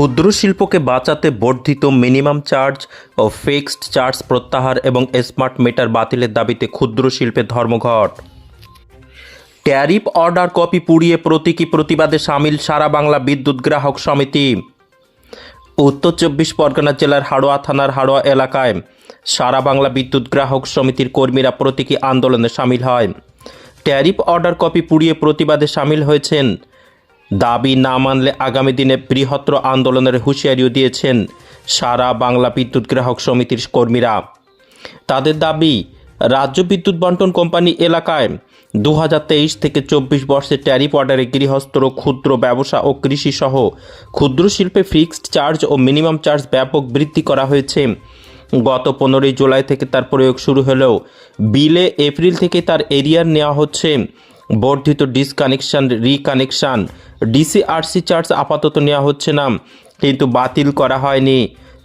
ক্ষুদ্র শিল্পকে বাঁচাতে বর্ধিত মিনিমাম চার্জ ও ফিক্সড চার্জ প্রত্যাহার এবং স্মার্ট মিটার বাতিলের দাবিতে ক্ষুদ্র শিল্পের ধর্মঘট। ট্যারিফ অর্ডার কপি পুড়িয়ে প্রতীকী প্রতিবাদে সামিল সারা বাংলা বিদ্যুৎ গ্রাহক সমিতি। উত্তর চব্বিশ পরগনা জেলার হাড়োয়া থানার হাড়োয়া এলাকায় সারা বাংলা বিদ্যুৎ গ্রাহক সমিতির কর্মীরা প্রতীকী আন্দোলনে সামিল হয়। ট্যারিফ অর্ডার কপি পুড়িয়ে প্রতিবাদে সামিল হয়েছেন দাবি না মানলে আগামী দিনে বৃহত্তর আন্দোলনের হুঁশিয়ারিও দিয়েছেন সারা বাংলা বিদ্যুৎ গ্রাহক সমিতির কর্মীরা। তাদের দাবি, রাজ্য বিদ্যুৎ বন্টন কোম্পানি এলাকায় দু হাজার তেইশ থেকে চব্বিশ বর্ষে ট্যারিফ অর্ডারে গৃহস্থ, ক্ষুদ্র ব্যবসা ও কৃষি সহ ক্ষুদ্র শিল্পে ফিক্সড চার্জ ও মিনিমাম চার্জ ব্যাপক বৃদ্ধি করা হয়েছে। গত পনেরোই জুলাই থেকে তার প্রয়োগ শুরু হলেও বিলে এপ্রিল থেকে তার এরিয়ার নেওয়া হচ্ছে। বর্ধিত ডিসকানেকশন রিকানেকশন ডিসিআরসি চার্জ আপাতত নেওয়া হচ্ছে না, কিন্তু বাতিল করা হয়নি।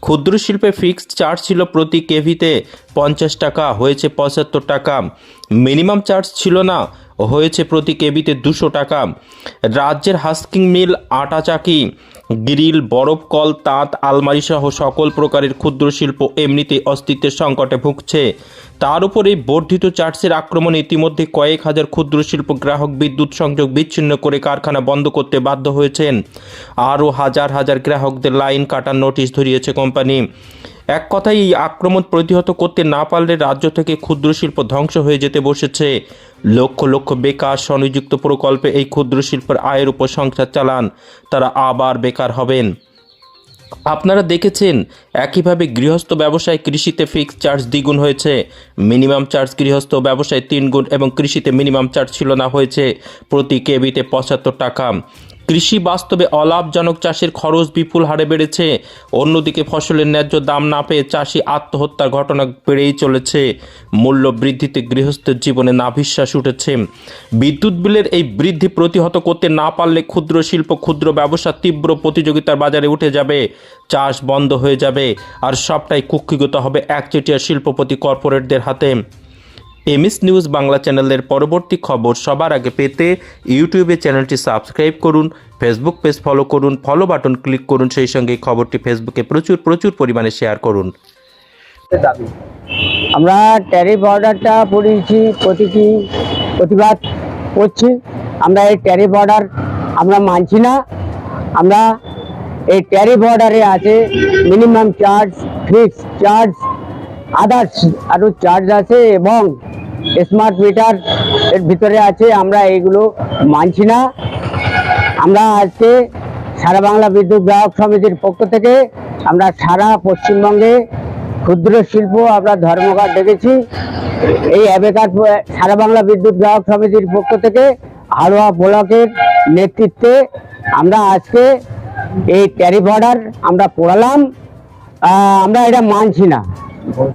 ক্ষুদ্র শিল্পে ফিক্সড চার্জ ছিল প্রতি কেভিতে পঞ্চাশ টাকা, হয়েছে পঁচাত্তর টাকা। মিনিমাম চার্জ ছিল না হয়েছে প্রতি কেবিতে দুশো টাকা। রাজ্যের হাস্কিং মিল, আটা চাকি, গ্রিল, বরফ, কল, তাঁত, আলমারি সহ সকল প্রকারের ক্ষুদ্র শিল্প এমনিতেই অস্তিত্বের সংকটে ভুগছে। তার উপর এই বর্ধিত চার্জের আক্রমণে ইতিমধ্যে কয়েক হাজার ক্ষুদ্র শিল্প গ্রাহক বিদ্যুৎ সংযোগ বিচ্ছিন্ন করে কারখানা বন্ধ করতে বাধ্য হয়েছেন। আরও হাজার হাজার গ্রাহকদের লাইন কাটার নোটিশ ধরিয়েছে কোম্পানি। এক কথায় এই আক্রমণ প্রতিহত করতে না পারলে রাজ্য থেকে ক্ষুদ্র শিল্প ধ্বংস হয়ে যেতে বসেছে। লক্ষ লক্ষ বেকার স্বনিযুক্ত প্রকল্পে এই ক্ষুদ্র শিল্পের আয়ের উপর সংসার চালান, তারা আবার বেকার হবেন। আপনারা দেখেছেন, একইভাবে গৃহস্থ ব্যবসায় কৃষিতে ফিক্সড চার্জ দ্বিগুণ হয়েছে। মিনিমাম চার্জ গৃহস্থ ব্যবসায় তিন গুণ এবং কৃষিতে মিনিমাম চার্জ ছিল না হয়েছে প্রতি কেবিতে পঁচাত্তর টাকা। কৃষি বাস্তবে অলাভজনক চাষের খরচ বিপুল হারে বেড়েছে। অন্যদিকে ফসলের ন্যায্য দাম না পেয়ে চাষি আত্মহত্যার ঘটনা বেড়েই চলেছে। মূল্য বৃদ্ধিতে গৃহস্থের জীবনে নাভিশ্বাস উঠেছে। বিদ্যুৎ বিলের এই বৃদ্ধি প্রতিহত করতে না পারলে ক্ষুদ্র শিল্প, ক্ষুদ্র ব্যবসা তীব্র প্রতিযোগিতার বাজারে উঠে যাবে। চাষ বন্ধ হয়ে যাবে। আর সবটাই কুক্ষিগত হবে একচেটিয়া শিল্পপতি কর্পোরেটদের হাতে। এমএস নিউজ বাংলা চ্যানেলের পরবর্তী খবর সবার আগে পেতে ইউটিউবে চ্যানেলটি সাবস্ক্রাইব করুন ফেসবুক পেজ ফলো করুন ফলো বাটন ক্লিক করুন, সেই সঙ্গে খবরটি ফেসবুকে প্রচুর প্রচুর পরিমাণে শেয়ার করুন। আমরা ট্যারিফ অর্ডারটা পড়িয়েছি, প্রতীকী প্রতিবাদ করছি। আমরা এই ট্যারিফ অর্ডার আমরা মানছি না। আমরা এই ট্যারিফ অর্ডারে আছে minimum charge fix charge others আরও চার্জ আছে এবং স্মার্ট মিটার এর ভিতরে আছে, আমরা এইগুলো মানছি না। আমরা আজকে সারা বাংলা বিদ্যুৎ গ্রাহক সমিতির পক্ষ থেকে আমরা সারা পশ্চিমবঙ্গে ক্ষুদ্র শিল্প, আমরা ধর্মঘট ডেকেছি এই অ্যাবেকার সারা বাংলা বিদ্যুৎ গ্রাহক সমিতির পক্ষ থেকে হাড়োয়া ব্লকের নেতৃত্বে আমরা আজকে এই ট্যারিফ অর্ডার আমরা পড়ালাম। আমরা এটা মানছি না।